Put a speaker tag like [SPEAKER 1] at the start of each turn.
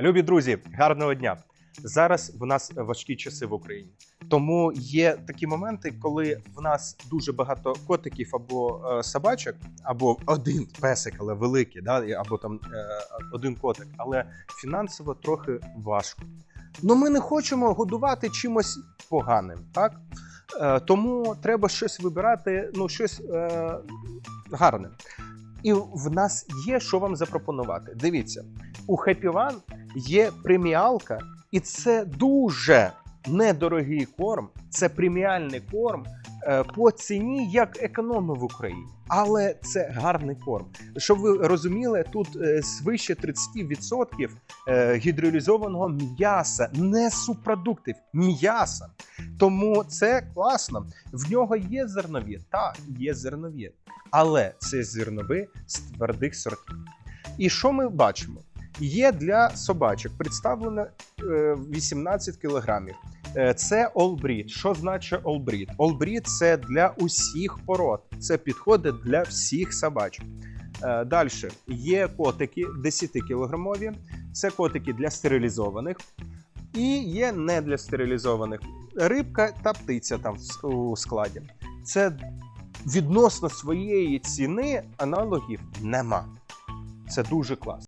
[SPEAKER 1] Любі друзі, гарного дня! Зараз в нас важкі часи в Україні. Тому є такі моменти, коли в нас дуже багато котиків або е, собачок, або один песик, але великий, да, або там е, один котик, але фінансово трохи важко. Ну ми не хочемо годувати чимось поганим, так? Е, тому треба щось вибирати, ну щось е, гарне. І в нас є що вам запропонувати. Дивіться, у Happy One є преміалка, і це дуже недорогий корм. Це преміальний корм е, по ціні, як економи в Україні. Але це гарний корм. Щоб ви розуміли, тут е, свище 30% е, гідролізованого м'яса, не субпродуктів, м'яса. Тому це класно. В нього є зернові, так, є зернові, але це зернові з твердих сортів. І що ми бачимо? Є для собачок представлено е, 18 кілограмів. Е, Це Breed. Що значить? All Breed – це для усіх пород. Це підходить для всіх собачок. Далі є котики 10 кілограмові. Це котики для стерилізованих. І є не для стерилізованих рибка та птиця там у складі. Це відносно своєї ціни аналогів нема. Це дуже класно.